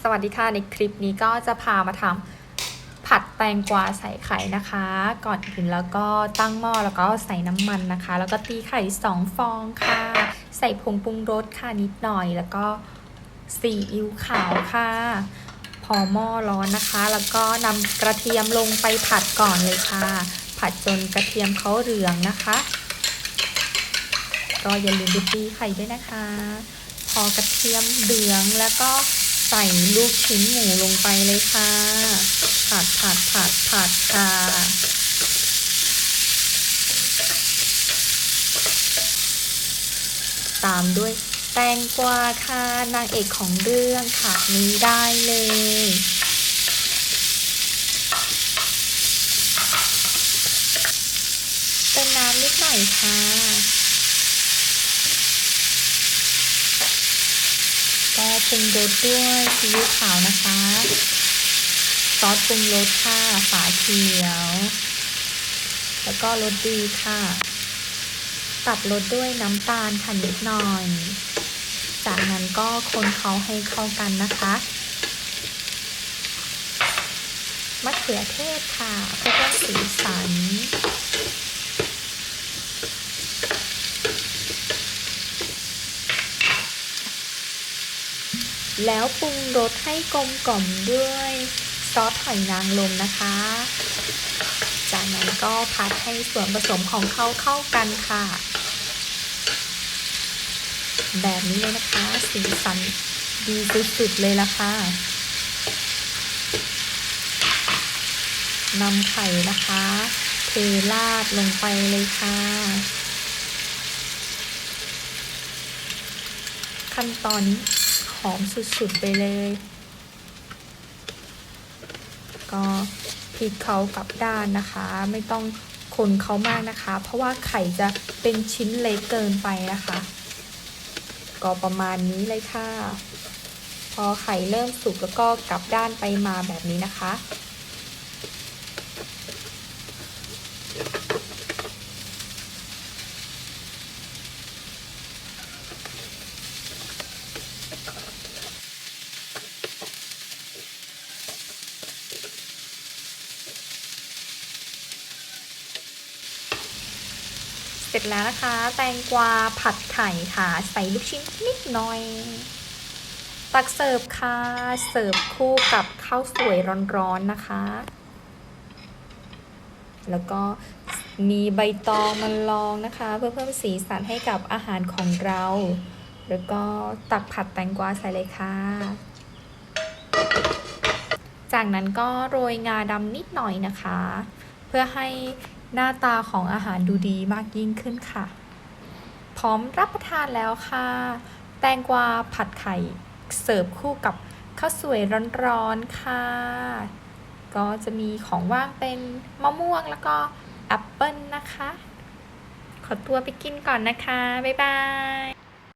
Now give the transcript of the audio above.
สวัสดีค่ะในคลิปนี้ก็จะพามาทำผัดแตงกวาใส่ไข่นะคะ ก่อนอื่นแล้วก็ตั้งหม้อแล้วก็ใส่น้ำมันนะคะ แล้วก็ตีไข่สองฟองค่ะ ใส่ผงปรุงรสค่ะนิดหน่อย แล้วก็ซีอิ๊วขาวค่ะ พอหม้อร้อนนะคะ แล้วก็นำกระเทียมลงไปผัดก่อนเลยค่ะ ผัดจนกระเทียมเขาเหลืองนะคะ ก็อย่าลืมไปตีไข่ด้วยนะคะ พอกระเทียมเหลืองแล้วก็ ใส่ลูกชิ้นหมูลงไปเลยค่ะ ผัดผัดผัดผัดค่ะตามด้วยแตงกวาค่ะนางเอกของเรื่องค่ะนี้ได้เลยเติมน้ำนิดหน่อยค่ะ ก็ปรุงรสด้วยซีอิ๊วขาวนะคะ ซอสปรุงรสค่ะฝาเขียว แล้วก็รสดีค่ะ ตัดรสด้วยน้ำตาลค่ะนิดหน่อย จากนั้นก็คนเขาให้เข้ากันนะคะมะเขือเทศค่ะเพื่อสีสัน แล้วปรุงรสให้กลมกล่อมด้วยซอสหอยนางรมนะคะ จากนั้นก็พัดให้ส่วนผสมของเขาเข้ากันค่ะ แบบนี้เลยนะคะ สีสันดีสุดๆเลยละค่ะนำไข่นะคะ เทราดลงไปเลยค่ะ ขั้นตอนนี้หอมสุดๆไปเลย ก็พลิกเขากลับด้านนะคะ ไม่ต้องคนเขามากนะคะ เพราะว่าไข่จะเป็นชิ้นเล็กเกินไปนะคะ ก็ประมาณนี้เลยค่ะ พอไข่เริ่มสุกแล้วก็กลับด้านไปมาแบบนี้นะคะ เสร็จแล้วนะคะ แตงกวาผัดไข่ค่ะ ใส่ลูกชิ้นนิดหน่อย ตักเสิร์ฟค่ะ เสิร์ฟคู่กับข้าวสวยร้อนๆนะคะ แล้วก็มีใบตองมันรองนะคะ เพื่อเพิ่มสีสันให้กับอาหารของเรา แล้วก็ตักผัดแตงกวาใส่เลยค่ะ จากนั้นก็โรยงาดำนิดหน่อยนะคะ เพื่อให้ หน้าตาของอาหารดูดีมากยิ่งขึ้นค่ะ พร้อมรับประทานแล้วค่ะ แตงกวาผัดไข่เสิร์ฟคู่กับข้าวสวยร้อนๆค่ะ ก็จะมีของว่างเป็นมะม่วงแล้วก็แอปเปิลนะคะ ขอตัวไปกินก่อนนะคะ บ๊ายบาย